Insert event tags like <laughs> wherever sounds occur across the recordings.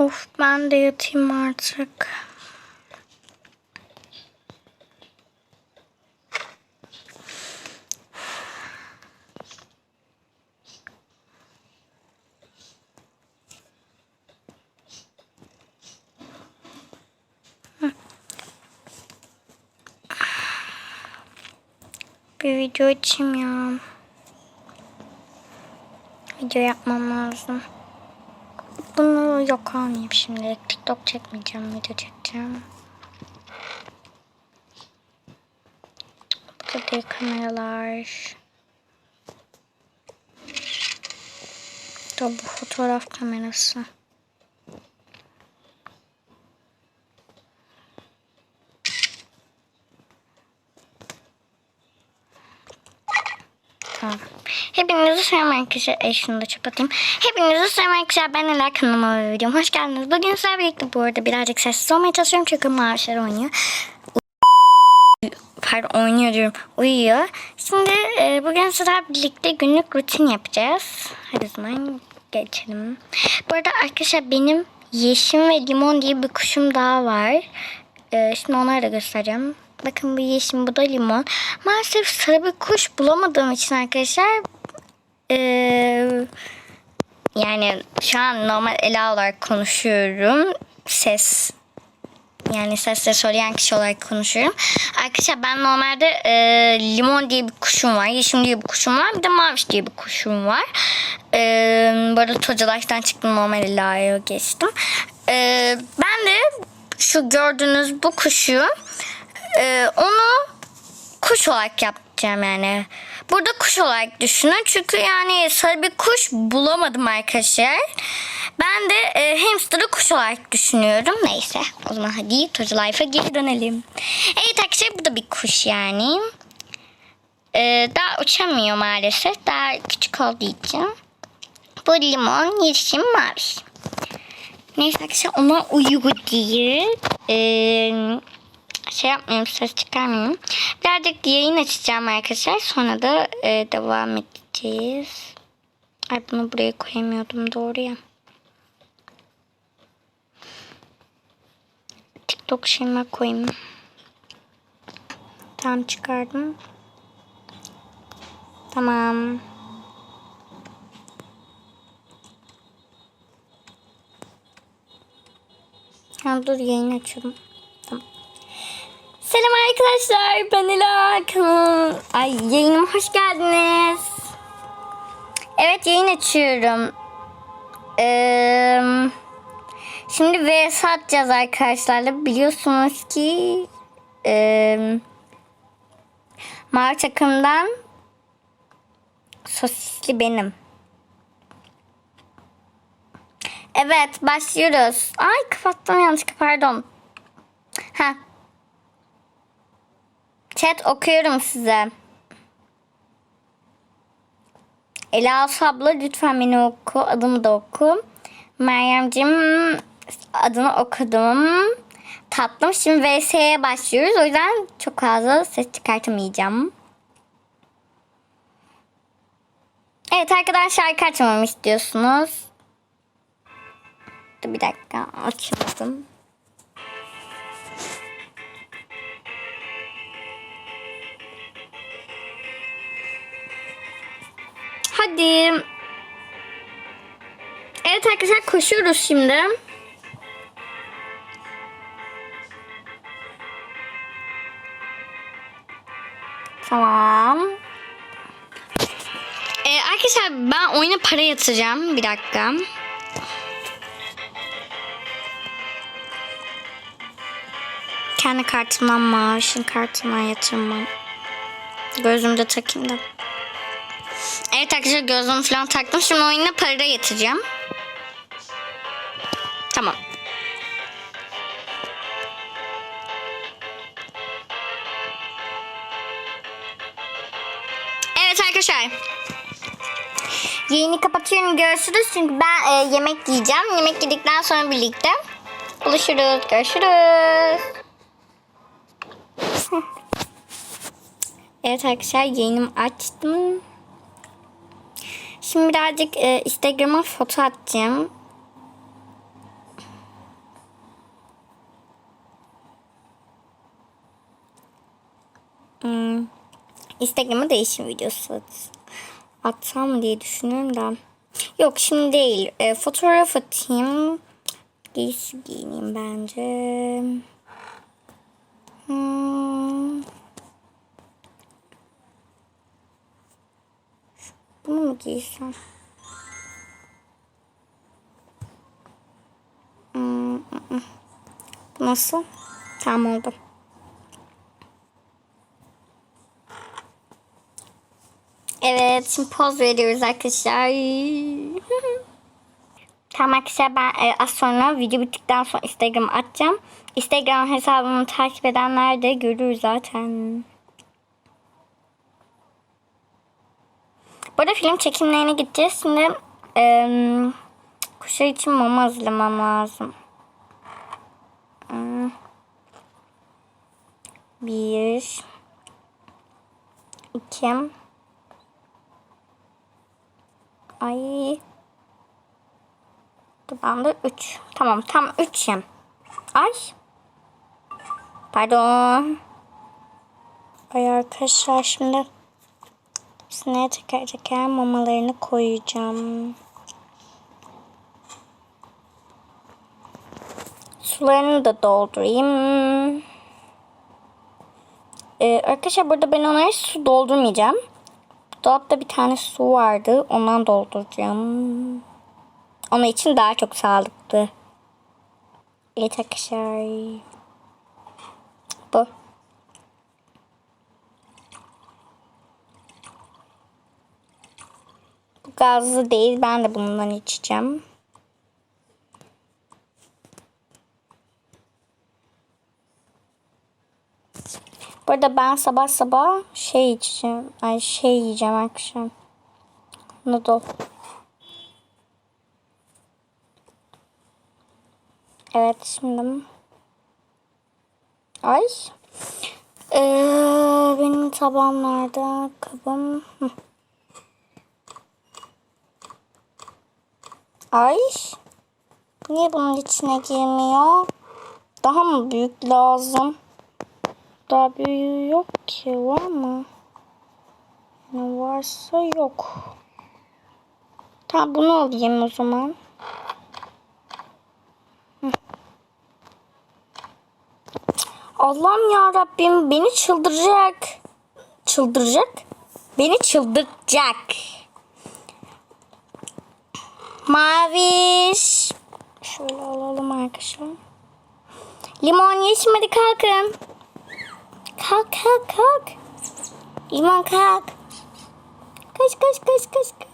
Of ben de yatayım artık. Bir video açayım ya. Video yapmam lazım. Bunu yok almayayım şimdi. TikTok çekmeyeceğim, video çekeceğim. Burada kameralar. Da fotoğraf kamerası. Tamam. Hepinizi selam arkadaşlar. E şunu da kapatayım. Hepinizi selam arkadaşlar. Ben Ela kanalıma ve videoma hoş geldiniz. Bugün sizlerle birlikte bu arada birazcık sessiz olmaya çalışıyorum. Çünkü mavişler oynuyor. Uy- Pardon oynuyor diyorum. Uyuyor. Şimdi e, bugün sizlerle birlikte günlük rutin yapacağız. Hadi zaman geçelim. Bu arada arkadaşlar benim yeşim ve limon diye bir kuşum daha var. E, şimdi onları da göstereceğim. Bakın bu yeşim bu da limon. Maalesef sarı bir kuş bulamadığım için arkadaşlar yani şu an normal Ela olarak konuşuyorum. Ses yani sesle söyleyen kişi olarak konuşuyorum. Arkadaşlar ben normalde e, limon diye bir kuşum var. Yeşim diye bir kuşum var. Bir de maviş diye bir kuşum var. E, böyle tocalaştan çıktım normal Ela'ya geçtim. E, ben de şu gördüğünüz bu kuşu e, onu kuş olarak yapacağım yani. Burada kuş olarak düşünün. Çünkü yani sarı bir kuş bulamadım arkadaşlar. Ben de e, hamster'ı kuş olarak düşünüyorum. Neyse o zaman hadi Toca Life'a geri dönelim. Evet arkadaşlar bu da bir kuş yani. E, daha uçamıyor maalesef. Daha küçük olduğu için. Bu limon, yeşim, mavi. Neyse arkadaşlar ona uygu değil. Eee şey yapmıyorum ses çıkarmıyorum. Birazcık yayın açacağım arkadaşlar. Sonra da e, devam edeceğiz. Ay bunu buraya koyamıyordum doğru ya. TikTok şeyime koyayım. Tamam çıkardım. Tamam. Ha, dur yayın açıyorum. Selam arkadaşlar ben Ela. Ay yayınıma hoş geldiniz. Evet yayın açıyorum. Ee, şimdi vs atacağız arkadaşlarla. Biliyorsunuz ki e, mavi takımdan sosisli benim. Evet başlıyoruz. Ay kapattım yanlışlıkla pardon. Ha Chat okuyorum size. Ela abla lütfen beni oku. Adımı da oku. Meryem'cim adını okudum. Tatlım. Şimdi VS'ye başlıyoruz. O yüzden çok fazla ses çıkartamayacağım. Evet arkadaşlar şarkı açmamı istiyorsunuz. Dur bir dakika açmadım. Hadi. Evet arkadaşlar koşuyoruz şimdi. Tamam. Ee, arkadaşlar ben oyuna para yatıracağım. Bir dakika. Kendi kartımdan maaşın kartımdan yatırmam. Gözümde takayım da. Evet arkadaşlar gözlüğümü falan taktım. Şimdi oyuna para yatıracağım. Tamam. Evet arkadaşlar. Yayını kapatıyorum. Görüşürüz. Çünkü ben e, yemek yiyeceğim. Yemek yedikten sonra birlikte buluşuruz. Görüşürüz. <laughs> evet arkadaşlar yayınımı açtım. Şimdi birazcık e, Instagram'a foto atacağım. Hmm. Instagram'a değişim videosu at. atsam mı diye düşünüyorum da. Yok şimdi değil. E, fotoğraf atayım. Giysi giyineyim bence. Hmm. Bunu mu giysem? Hmm, ı, ı. Nasıl? Tamam oldu. Evet şimdi poz veriyoruz arkadaşlar. <laughs> tamam arkadaşlar ben e, az sonra video bittikten sonra Instagram atacağım. Instagram hesabımı takip edenler de görür zaten. Bu arada film çekimlerine gideceğiz. Şimdi e, kuşlar için mama hazırlamam lazım. Hmm. Bir. iki. Ay. Ben de 3. Tamam tam 3 yem. Ay. Pardon. Ay arkadaşlar şimdi hepsine teker teker mamalarını koyacağım. Sularını da doldurayım. Ee, arkadaşlar burada ben onlara su doldurmayacağım. Dolapta bir tane su vardı. Ondan dolduracağım. Onun için daha çok sağlıklı. Evet arkadaşlar. Gazlı değil. Ben de bundan içeceğim. Bu arada ben sabah sabah şey içeceğim. Ay şey yiyeceğim akşam. Noodle. Evet şimdi. Ay. Ee, benim tabağım nerede? Kabım. Hı. Ay. Niye bunun içine girmiyor? Daha mı büyük lazım? Daha büyüğü yok ki var mı? Ne varsa yok. Tamam bunu alayım o zaman. Hı. Allah'ım ya Rabbim beni çıldıracak. Çıldıracak. Beni çıldıracak. Maviş. Şöyle alalım arkadaşlar. Limon yeşmedi kalkın. Kalk kalk kalk. Limon kalk. Kaç kaç kaç kaç. kaç.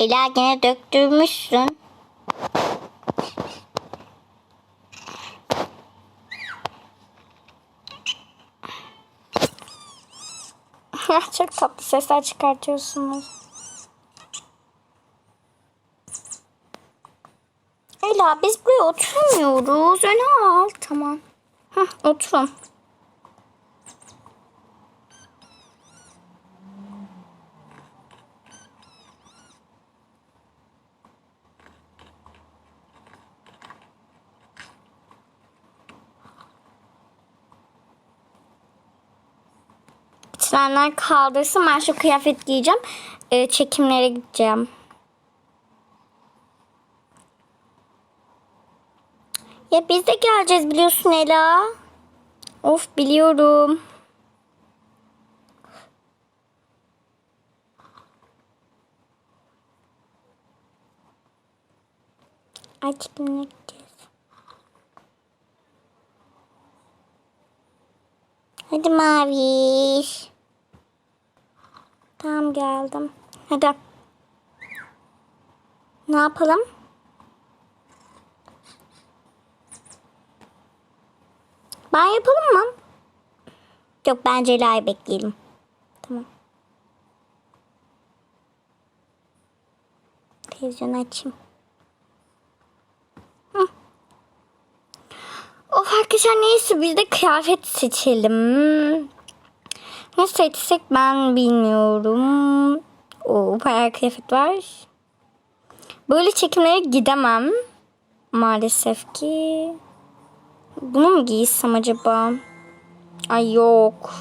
Ela gene döktürmüşsün. Çok tatlı sesler çıkartıyorsunuz. Ela biz buraya oturmuyoruz. Öne al. Tamam. Hah, oturun. Bitirenler kaldırsın. Ben şu kıyafet giyeceğim. Ee, çekimlere gideceğim. Ya biz de geleceğiz biliyorsun Ela. Of biliyorum. Ay çekimine gideceğiz. Hadi Maviş. Geldim. Hadi. Ne yapalım? Ben yapalım mı? Yok bence Ela'yı bekleyelim. Tamam. Televizyon açayım. Hı. Of arkadaşlar neyse biz de kıyafet seçelim. Ne seçsek ben bilmiyorum. O bayağı kıyafet var. Böyle çekimlere gidemem. Maalesef ki. Bunu mu giysem acaba? Ay yok.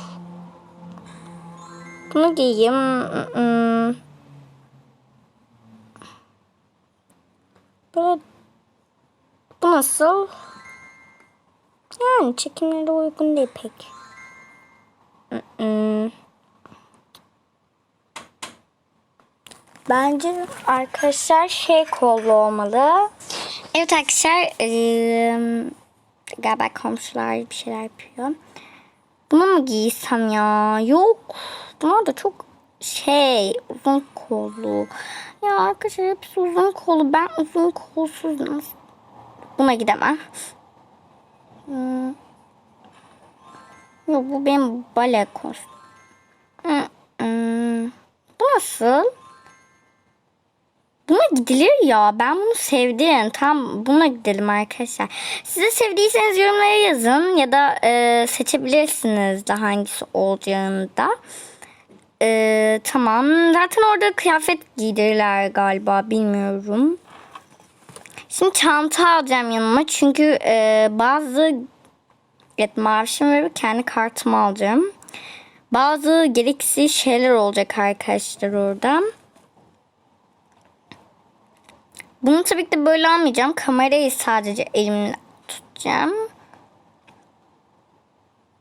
Bunu giyeyim. Böyle bu nasıl? Yani çekimlere uygun değil pek. Bence arkadaşlar şey kollu olmalı. Evet arkadaşlar eee, galiba komşular bir şeyler yapıyor. Bunu mu giysem ya? Yok. Bunlar da çok şey uzun kollu. Ya arkadaşlar hepsi uzun kollu. Ben uzun kolsuz nasıl? Buna gidemem. Hmm. Yok bu benim bale kostüm. Bu nasıl? Buna gidilir ya. Ben bunu sevdim. Tam buna gidelim arkadaşlar. Size sevdiyseniz yorumlara yazın. Ya da e, seçebilirsiniz de hangisi olacağını da. E, tamam. Zaten orada kıyafet giydirirler galiba. Bilmiyorum. Şimdi çanta alacağım yanıma. Çünkü e, bazı evet, mavişim ve kendi kartımı alacağım. Bazı gereksiz şeyler olacak arkadaşlar orada. Bunu tabii ki de böyle almayacağım. Kamerayı sadece elimle tutacağım.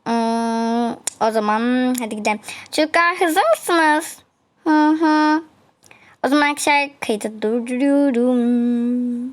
Hmm, o zaman hadi gidelim. Çocuklar hazır mısınız? Hı hı. O zaman arkadaşlar kayıtı durduruyorum.